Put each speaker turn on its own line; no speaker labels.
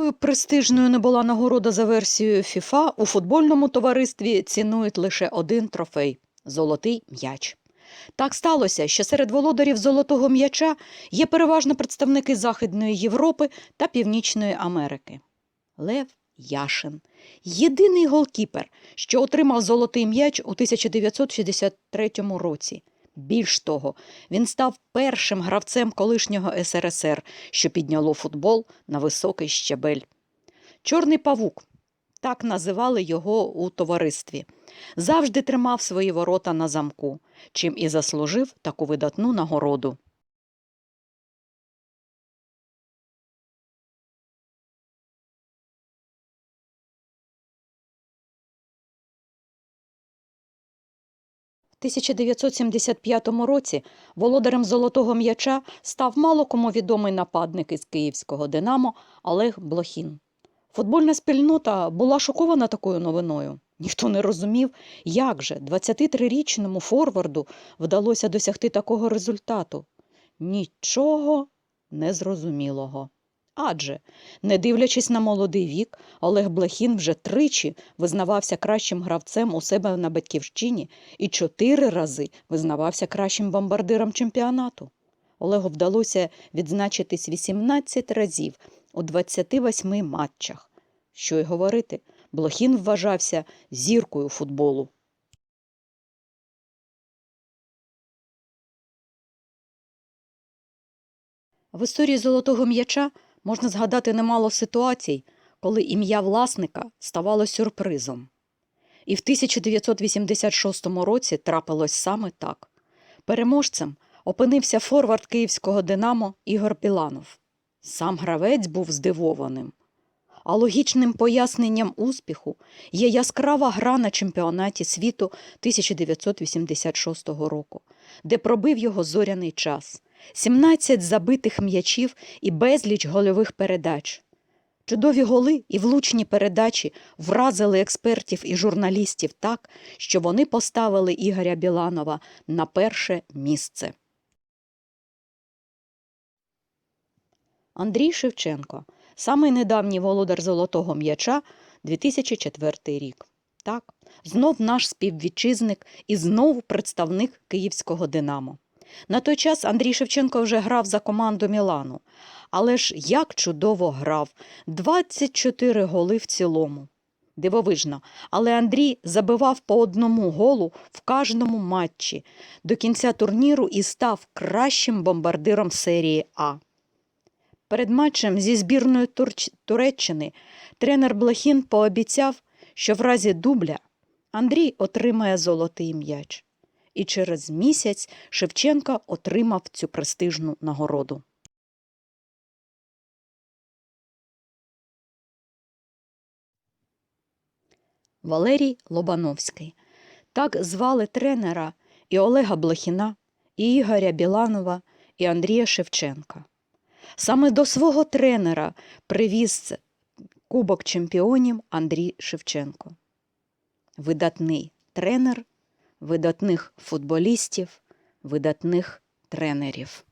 Якою престижною не була нагорода за версією FIFA, у футбольному товаристві цінують лише один трофей золотий м'яч. Так сталося, що серед володарів золотого м'яча є переважно представники Західної Європи та Північної Америки. Лев Яшин єдиний голкіпер, що отримав золотий м'яч у 1963 році. Більш того, він став першим гравцем колишнього СРСР, що підняло футбол на високий щебель. Чорний павук так називали його у товаристві. Завжди тримав свої ворота на замку, чим і заслужив таку видатну нагороду. 1975 році володарем золотого м'яча став мало кому відомий нападник із київського Динамо Олег Блохін. Футбольна спільнота була шокована такою новиною. Ніхто не розумів, як же 23-річному форварду вдалося досягти такого результату. Нічого незрозумілого. Адже, не дивлячись на молодий вік, Олег Блохін вже тричі визнавався кращим гравцем у себе на батьківщині і чотири рази визнавався кращим бомбардиром чемпіонату. Олегу вдалося відзначитись 18 разів у 28 матчах. Що й говорити, Блохін вважався зіркою футболу. В історії золотого м'яча можна згадати немало ситуацій, коли ім'я власника ставало сюрпризом. І в 1986 році трапилось саме так. Переможцем опинився форвард київського Динамо Ігор Біланов. Сам гравець був здивованим. А логічним поясненням успіху є яскрава гра на чемпіонаті світу 1986 року, де пробив його зоряний час, 17 забитих м'ячів і безліч гольових передач. Чудові голи і влучні передачі вразили експертів і журналістів так, що вони поставили Ігоря Біланова на перше місце. Андрій Шевченко самий недавній володар золотого м'яча 2004 рік. Так, знов наш співвітчизник і знов представник київського Динамо. На той час Андрій Шевченко вже грав за команду Мілану. Але ж як чудово грав 24 голи в цілому. Дивовижно, але Андрій забивав по одному голу в кожному матчі до кінця турніру і став кращим бомбардиром серії А. Перед матчем зі збірною. Туреччини тренер Блохін пообіцяв, що в разі дубля Андрій отримає золотий м'яч. І через місяць Шевченко отримав цю престижну нагороду. Валерій Лобановський. Так звали тренера і Олега Блохіна, і Ігоря Біланова, і Андрія Шевченка. Саме до свого тренера привіз Кубок чемпіонів Андрій Шевченко. Видатний тренер, видатних футболістів, видатних тренерів.